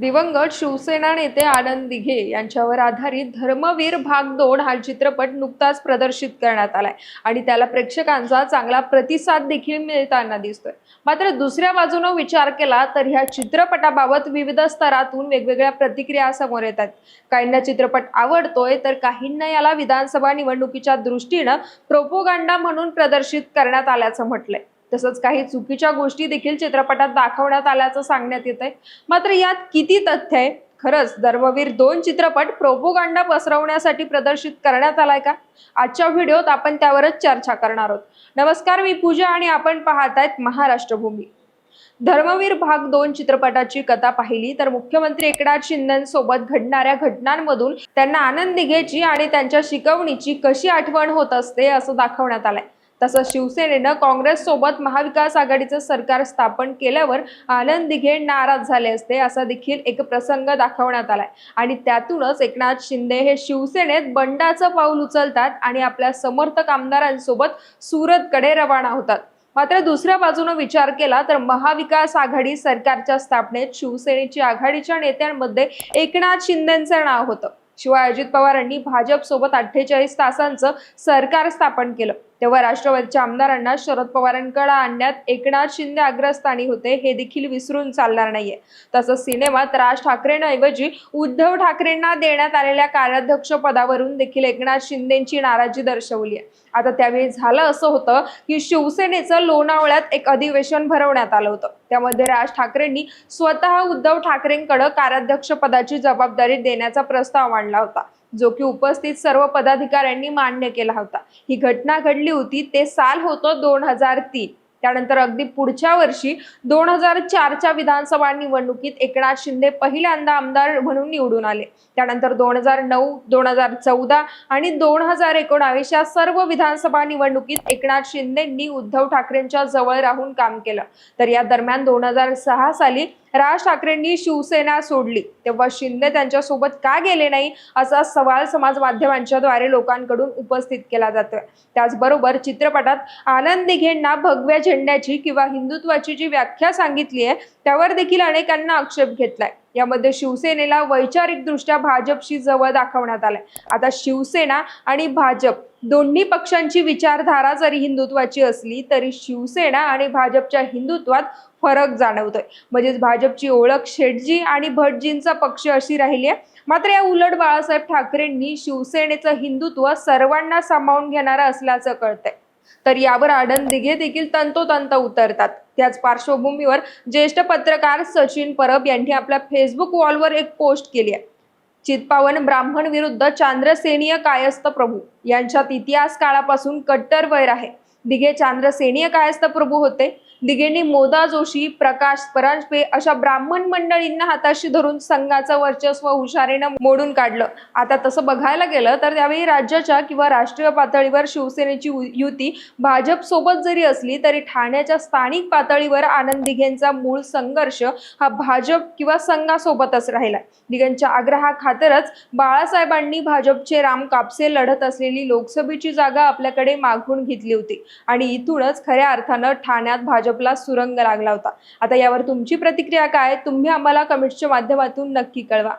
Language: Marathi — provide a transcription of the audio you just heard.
दिवंगत शिवसेना नेते आनंद दिघे यांच्यावर आधारित धर्मवीर भाग दोन हा चित्रपट नुकताच प्रदर्शित करण्यात आलाय. आणि त्याला प्रेक्षकांचा चांगला प्रतिसाद देखील मिळताना दिसतोय. मात्र दुसऱ्या बाजूनं विचार केला तर ह्या चित्रपटाबाबत विविध स्तरातून वेगवेगळ्या प्रतिक्रिया समोर येतात काहींना चित्रपट आवडतोय तर काहींना याला विधानसभा निवडणुकीच्या दृष्टीनं प्रोपोगांडा म्हणून प्रदर्शित करण्यात आल्याचं म्हटलंय. तसंच काही चुकीच्या गोष्टी देखील चित्रपटात दाखवण्यात आल्याचं सांगण्यात येत आहे मात्र यात किती तथ्य आहे? खरंच धर्मवीर दोन चित्रपट प्रोपोगांडा पसरवण्यासाठी प्रदर्शित करण्यात आलाय का? आजच्या व्हिडिओत आपण त्यावरच चर्चा करणार आहोत. नमस्कार मी पूजा आणि आपण पाहतायत महाराष्ट्र भूमी धर्मवीर भाग दोन चित्रपटाची कथा पाहिली तर मुख्यमंत्री एकनाथ शिंदेसोबत घडणाऱ्या घटनांमधून त्यांना आनंद घ्यायची आणि त्यांच्या शिकवणीची कशी आठवण होत असते असं दाखवण्यात आलंय. तसंच शिवसेनेनं काँग्रेससोबत महाविकास आघाडीचं सरकार स्थापन केल्यावर आनंद दिघे नाराज झाले असते असा देखील एक प्रसंग दाखवण्यात आलाय. आणि त्यातूनच एकनाथ शिंदे हे शिवसेनेत बंडाचं पाऊल उचलतात आणि आपल्या समर्थक आमदारांसोबत सुरतकडे रवाना होतात. मात्र दुसऱ्या बाजूने विचार केला तर महाविकास आघाडी सरकारच्या स्थापनेत शिवसेनेची आघाडीच्या नेत्यांमध्ये एकनाथ शिंदेचं नाव होतं. शिवाय अजित पवारांनी भाजपसोबत अठ्ठेचाळीस तासांचं सरकार स्थापन केलं. तेव्हा राष्ट्रवादीच्या आमदारांना शरद पवारांकडे आणण्यात एकनाथ शिंदे अग्रस्थानी होते हे देखील विसरून चालणार नाहीये. तसंच सिनेमात राज ठाकरेंऐवजी उद्धव ठाकरेंना देण्यात आलेल्या कार्याध्यक्ष पदावरून देखील एकनाथ शिंदेची नाराजी दर्शवली आहे. आता त्यावेळी झालं असं होतं की शिवसेनेचं लोणावळ्यात एक अधिवेशन भरवण्यात आलं होतं. त्यामध्ये राज ठाकरेंनी स्वतः उद्धव ठाकरेंकडे कार्याध्यक्ष पदाची जबाबदारी देण्याचा प्रस्ताव मांडला होता. जो की उपस्थित सर्व पदाधिकाऱ्यांनी मान्य केला होता. ही घटना घडली होती ते साल होतं दोन हजार तीन. त्यानंतर अगदी पुढच्या वर्षी दोन हजार चारच्या विधानसभा निवडणुकीत एकनाथ शिंदे पहिल्यांदा आमदार म्हणून निवडून आले. त्यानंतर दोन हजार नऊ दोन हजार चौदा आणि दोन हजार एकोणावीस या सर्व विधानसभा निवडणुकीत एकनाथ शिंदेंनी उद्धव ठाकरेंच्या जवळ राहून काम केलं. तर या दरम्यान दोन हजार सहा साली राज ठाकरेंनी शिवसेना सोडली. तेव्हा शिंदे त्यांच्यासोबत का गेले नाही असा सवाल समाज माध्यमांच्या द्वारे लोकांकडून उपस्थित केला जातोय. त्याचबरोबर चित्रपटात आनंद दिघेंना भगव्या झेंड्याची किंवा हिंदुत्वाची जी व्याख्या सांगितली आहे त्यावर देखील अनेकांना आक्षेप घेतलाय. यामध्ये शिवसेनेला वैचारिक दृष्ट्या भाजपशी जवळ दाखवण्यात आलाय. आता शिवसेना आणि भाजप दोन्ही पक्षांची विचारधारा जरी हिंदुत्वाची असली तरी शिवसेना आणि भाजपच्या हिंदुत्वात फरक जाणवतोय. म्हणजेच भाजपची ओळख शेटजी आणि भटजींचा पक्ष अशी राहिली आहे. मात्र या उलट बाळासाहेब ठाकरेंनी शिवसेनेचं हिंदुत्व सर्वांना सामावून घेणारं असल्याचं कळतंय. तर यावर आनंद दिघे देखील तंतोतंत उतरतात. त्याच पार्श्वभूमीवर ज्येष्ठ पत्रकार सचिन परब यांनी आपल्या फेसबुक वॉलवर एक पोस्ट केली आहे. चितपावन ब्राह्मण विरुद्ध चांद्रसेनीय कायस्थ प्रभू यांच्यात इतिहास काळापासून कट्टर वैर आहे. दिघे चांद्रसेनीय कायस्थ प्रभू होते. दिघेंनी मोदा जोशी प्रकाश परांजपे अशा ब्राह्मण मंडळींना हाताशी धरून संघाचं वर्चस्व हुशारीनं मोडून काढलं. आता तसं बघायला गेलं तर त्यावेळी राज्याच्या किंवा राष्ट्रीय पातळीवर शिवसेनेची युती भाजप सोबत जरी असली तरी ठाण्याच्या स्थानिक पातळीवर आनंद दिघेंचा मूळ संघर्ष हा भाजप किंवा संघासोबतच राहिला दिघेंच्या आग्रहाखातरच बाळासाहेबांनी भाजपचे राम कापसे लढत असलेली लोकसभेची जागा आपल्याकडे मागून घेतली होती. आणि इथूनच खऱ्या अर्थानं ठाण्यात भाजप भाजपला सुरंग लागला होता. आता यावर तुमची प्रतिक्रिया काय? तुम्ही आम्हाला कमेंट्सच्या माध्यमातून नक्की कळवा.